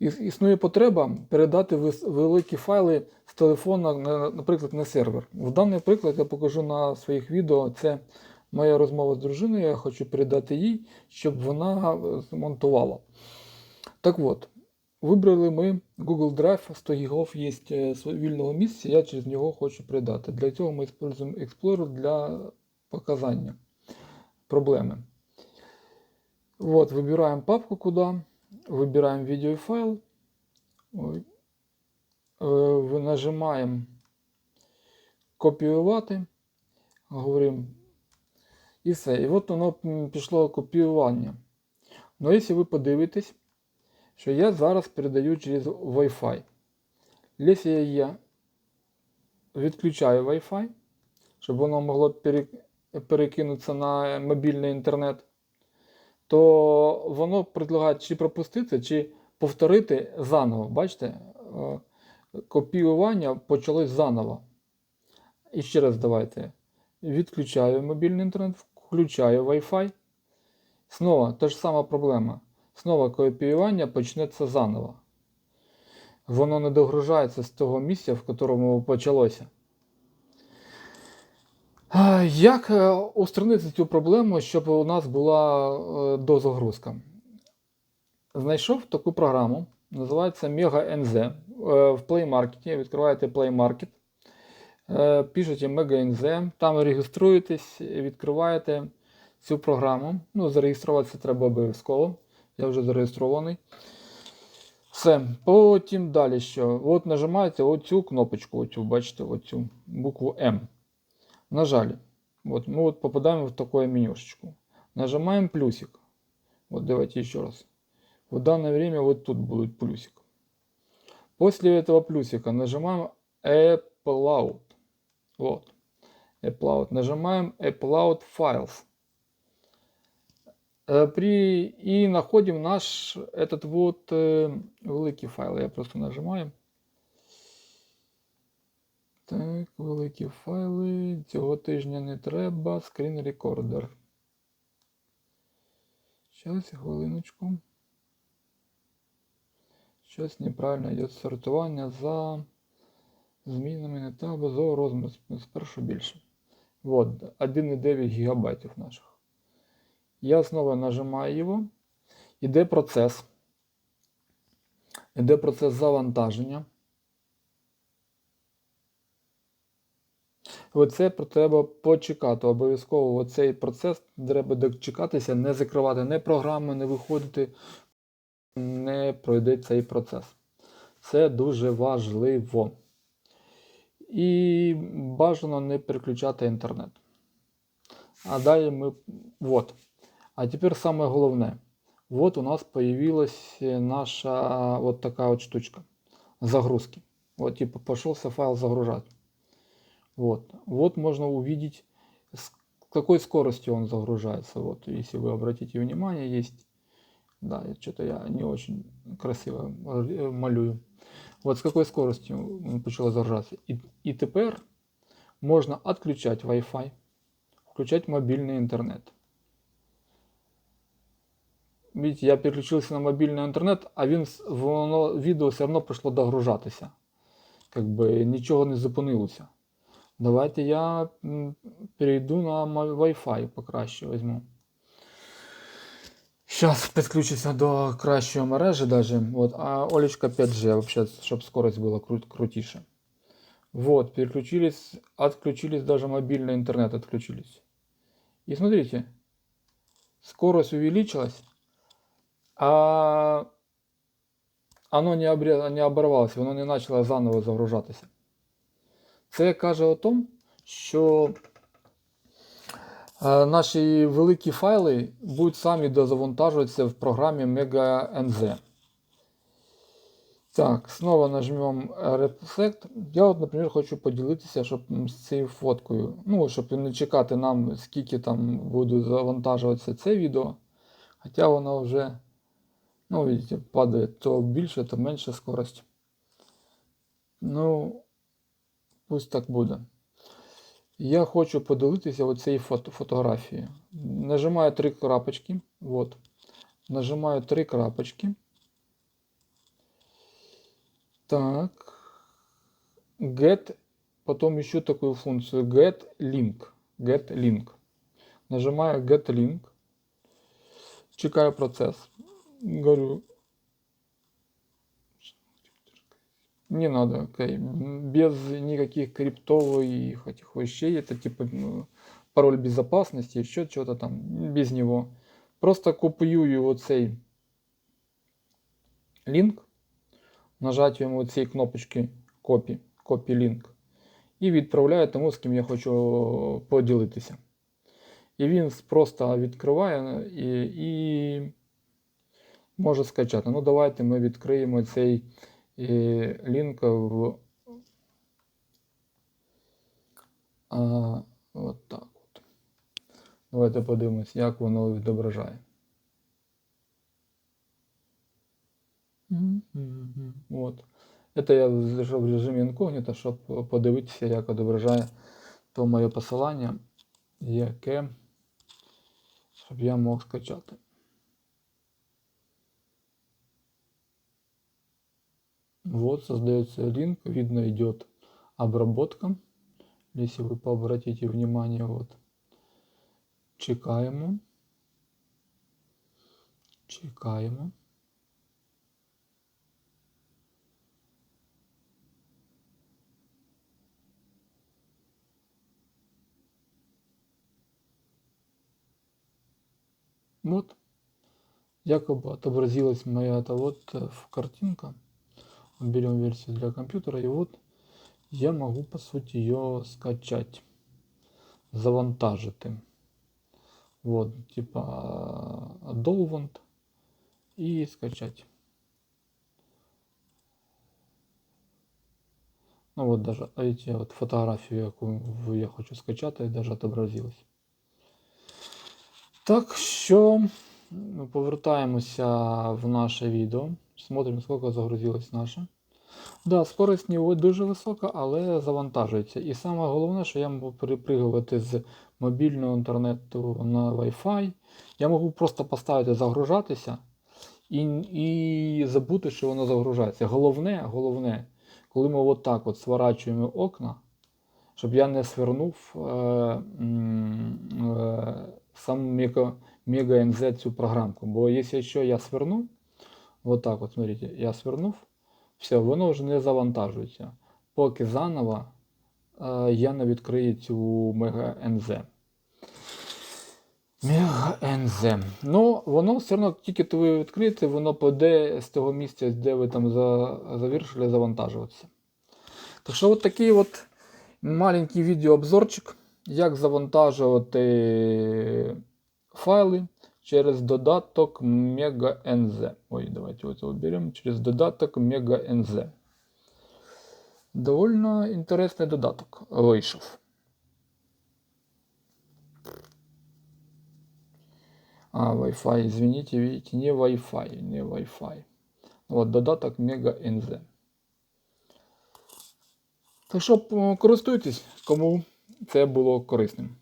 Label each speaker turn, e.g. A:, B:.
A: іс- існує потреба передати великі файли з телефона, наприклад, на сервер. В даний приклад я покажу на своїх відео. Це моя розмова з дружиною. Я хочу передати їй, щоб вона е, змонтувала. Так от, вибрали ми Google Drive, 100 гігов є е, вільного місця, я через нього хочу передати. Для цього ми використовуємо Explorer для показання проблеми. Вот, выбираем папку куда, выбираем видеофайл. Э, нажимаем копіювати, говоримо, і все. І от воно пішло копіювання. Ну, якщо ви подивитесь, що я зараз передаю через Wi-Fi. Якщо я відключаю Wi-Fi, щоб воно могло пере- перекинутися на мобільний інтернет, то воно предлагає чи пропустити, чи повторити заново. Бачите, е, копіювання почалось заново. І ще раз давайте. Відключаю мобільний інтернет, включаю Wi-Fi. Знову та ж сама проблема. Знову копіювання почнеться заново. Воно не догружається з того місця, в якому почалося. Як е, устранити цю проблему, щоб у нас була е, дозагрузка? Знайшов таку програму, називається Mega NZ. Е, В Play Market. Відкриваєте Play Market, пишете Mega NZ, там реєструєтесь, відкриваєте цю програму. Ну, зареєструватися треба обов'язково. Я вже зареєстрований. Все. Потім далі що? От нажимаєте оцю кнопочку, оцю, бачите, оцю букву М. Нажали. Вот, мы вот попадаем в такое менюшечку. Нажимаем плюсик. Вот давайте еще раз. В данное время вот тут будет плюсик. После этого плюсика нажимаем Apple Out. Вот. Apple Out. Нажимаем Apple Out Files. Э, При... И находим наш этот вот э, великий файл. Я просто нажимаю. Так, великі файли. Цього тижня не треба. Screen Recorder. Щас, хвилиночку. Щось неправильно йде сортування за змінами не та за розмір спершу більше. Вот, 1,9 гігабайтів наших. Я знову нажимаю його. Іде процес. Іде процес завантаження. Оце треба почекати. Обов'язково цей процес треба дочекатися, не закривати не програму, не виходити, не пройде цей процес. Це дуже важливо. І бажано не переключати інтернет. А далі ми. Вот. А тепер саме головне. Вот у нас появилась наша вот такая вот штучка. Загрузки. Вот типа пошелся файл загружать. Вот. Вот можно увидеть, с какой скоростью он загружается. Вот, если вы обратите внимание, есть... Да, что-то я не очень красиво э, малюю. Вот с какой скоростью он почало загружаться. И, и теперь можно отключать Wi-Fi, включать мобильный интернет. Видите, я переключился на мобильный интернет, а він, с- воно, відео все одно прийшло догружатися. Как бы нічого не зупинилося. Давайте я м, перейду на ма- Wi-Fi покраще візьму. Зараз підключуся до кращої мережі даже. Вот, а Олечка 5G, вообще, щоб скорость була кру- крутіше. Вот, переключились, отключились, даже мобильный интернет отключились. И смотрите, скорость увеличилась, а оно не, обре... не оборвалось, воно не почало заново загружатися. Це каже о тому, що е, наші великі файли будуть самі дозавантажуватися в програмі Mega NZ. Так, знову нажмемо Reflect. Я, от, наприклад, хочу поділитися щоб, з цією фоткою. Ну, щоб не чекати нам, скільки там буде завантажуватися це відео. Хоча воно вже, ну, видите, падає то більше, то менше скорость. Ну, пусть так буде. Я хочу поділитися оцією фото фотографією. Нажимаю три крапочки. Вот. Нажимаю три крапочки. Так. Get, потом ищу такую функцию get link. Get link. Нажимаю get link. Чекаю процесс. Говорю. Не надо, окей. Без никаких криптовых этих вещей. Это типа ну, пароль безопасности, еще чего-то там. Без него. Просто копіюю оцей лінк, нажаттям цієї кнопочки Copy, Copy Link, і відправляю тому, з ким я хочу поділитися. І він просто відкриває і, і може скачати. Ну, давайте ми відкриємо цей е, лінк в. А, от так от. Давайте подивимось, як воно відображає. Мгм. От. Це я зайшов в режимі інкогніто, щоб подивитися, як відображає то моє посилання, яке щоб я мог скачати. Вот создается линк, видно идет обработка. Если вы пообратите внимание, вот чекаємо. Чекаємо. Вот. Якобы отобразилась моя это вот э, картинка. Берем версию для компьютера и вот я могу по сути ее скачать, завантажити. Вот, типа Dolvant и скачать. Ну вот даже эти вот фотографию, яку я хочу скачати, даже отобразилась. Так що повертаємося в наше відео. Смотримо, скільки загрузилось наше. Да, скорість не дуже висока, але завантажується. І саме головне, що я можу перепригувати з мобільного інтернету на Wi-Fi. Я можу просто поставити загружатися і і забути, що воно загружається. Головне, головне, коли ми отак от сворачуємо окна, щоб я не свернув е, е, сам мега, NZ цю програмку. Бо якщо я сверну, вот так от, смотрите, я свернув, все, воно вже не завантажується. Поки заново е, я не відкрию цю мега NZ. Мега NZ. Ну, воно все одно тільки ви відкриєте, воно піде з того місця, де ви там за, завершили завантажуватися. Так що от такий от маленький відеообзорчик, як завантажувати файли через додаток MegaNZ. Ой, давайте вот его берем через додаток MegaNZ. Довольно інтересний додаток вийшов. А, Wi-Fi, извините, видите, не Wi-Fi, не Wi-Fi. Вот додаток MegaNZ. Так що користуйтесь, кому це було корисним.